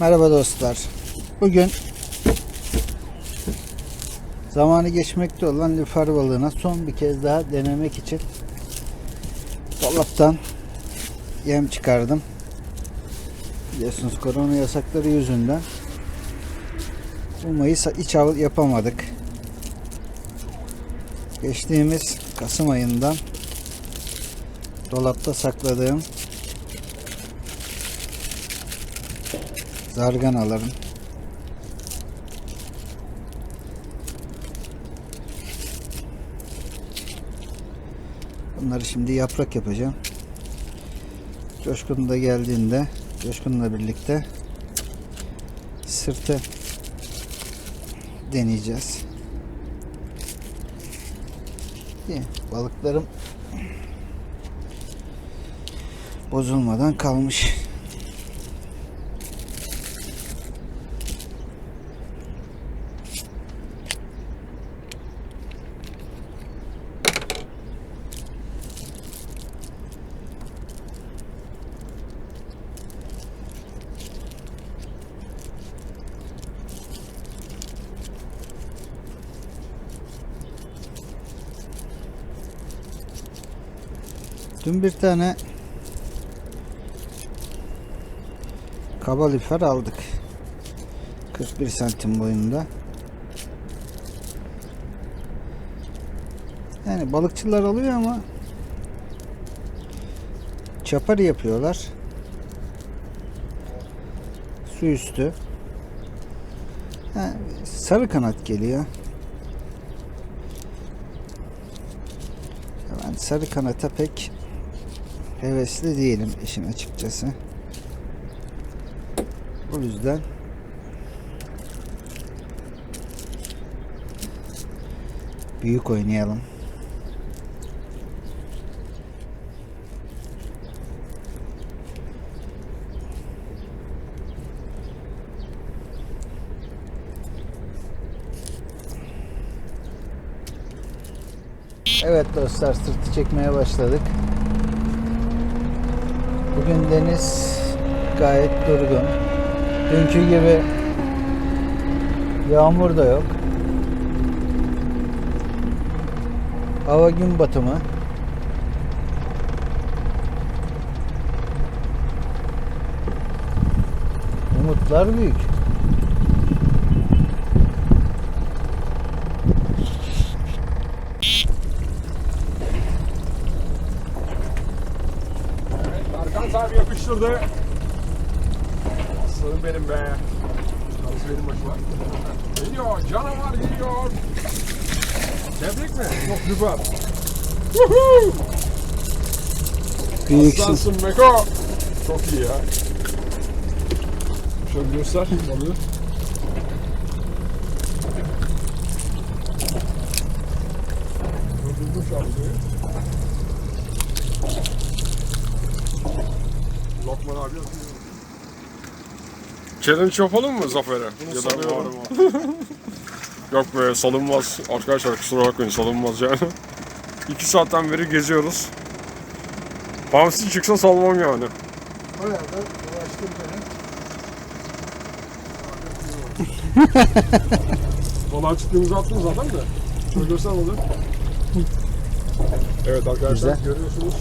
Merhaba dostlar. Bugün zamanı geçmekte olan lüfer balığına son bir kez daha denemek için dolaptan yem çıkardım. Biliyorsunuz korona yasakları yüzünden bu Mayıs iç av yapamadık. Geçtiğimiz Kasım ayından dolapta sakladığım zarganaların Bunları şimdi yaprak yapacağım. Coşkun da geldiğinde Coşkun'la birlikte sırtı deneyeceğiz. Balıklarım bozulmadan kalmış. Dün bir tane kaba lüfer aldık. 41 santim boyunda. Yani balıkçılar alıyor ama çapar yapıyorlar. Su üstü. Ha, sarı kanat geliyor. Ben sarı kanata pek hevesli değilim işin açıkçası. O yüzden büyük oynayalım. Evet dostlar sırtı çekmeye başladık. Bugün deniz gayet durgun. Dünkü gibi yağmur da yok. Hava gün batımı. Umutlar büyük. Tarkan abi yapıştırdı. Aslanım benim be. Nasıl benim başıma? Geliyor, canavar geliyor. Tebrik mi? Yok süper. Woohoo! Büyüksün. Aslansın Beko. Çok iyi ya. Şöyle göster balığı. Durdurdum şu an videoyu. Challenge yapalım mı Zafer'e? Ya da var mı? Yok be salınmaz. Arkadaşlar kusura bakmayın salınmaz yani. İki saatten beri geziyoruz. Hamsi çıksa salmam yani. Bayağı da dolaştım beni. Balığa çıktığımızı attım zaten de. Şöyle göster balığı. Evet arkadaşlar Güzel. görüyorsunuz.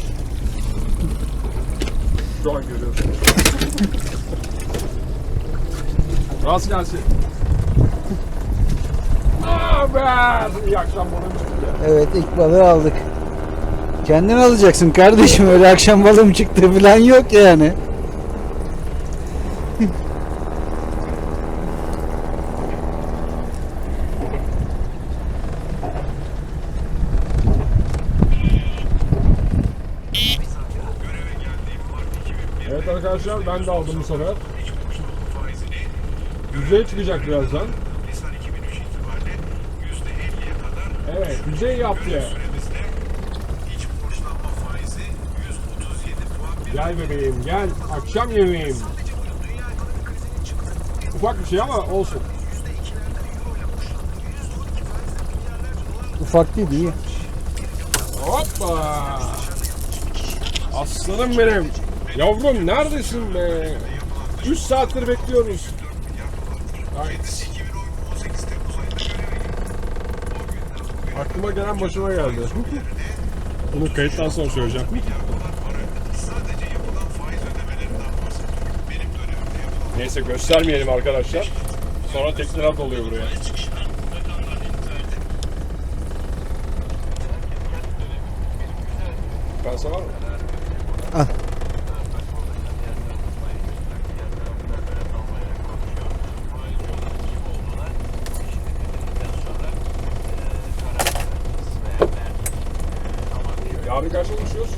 Şu an görüyorsunuz. Rast gelsin. Haber! İyi akşam balığım çıktı. Evet ilk balığı aldık. Kendin alacaksın kardeşim öyle akşam balığım çıktı falan yok yani. Evet arkadaşlar ben de aldım bu sefer. Yüzeye çıkacak birazdan. Evet yüzey yaptı. Gel bebeğim gel akşam yemeğim. Ufak bir şey ama olsun. Ufak değil iyi. Hoppa. Aslanım benim. Yavrum neredesin be? 3 saattir bekliyoruz. Ay. Aklıma gelen başıma geldi. Bunu kayıttan sonra söyleyeceğim. Neyse göstermeyelim arkadaşlar. Sonra tekneler doluyor buraya. Pense var mı? Al. Yarın kaçta buluşuyoruz?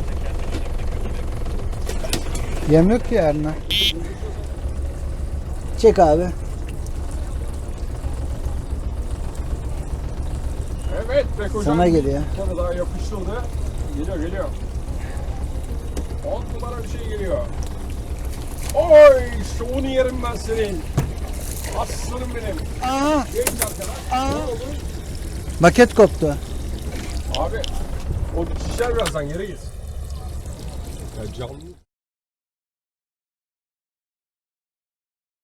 Yem yok ki yarına. Çek abi. Evet Bek hocam. Sana geliyor. Sonra daha yapıştırdı. Geliyor geliyor. 10 numara bir şey geliyor. Oy şovunu yerim ben senin. Aslanım benim. Aa, Genç arkadaş. Ne oldu? maket koptu. Abi o şişer birazdan yere git. Ya canlı.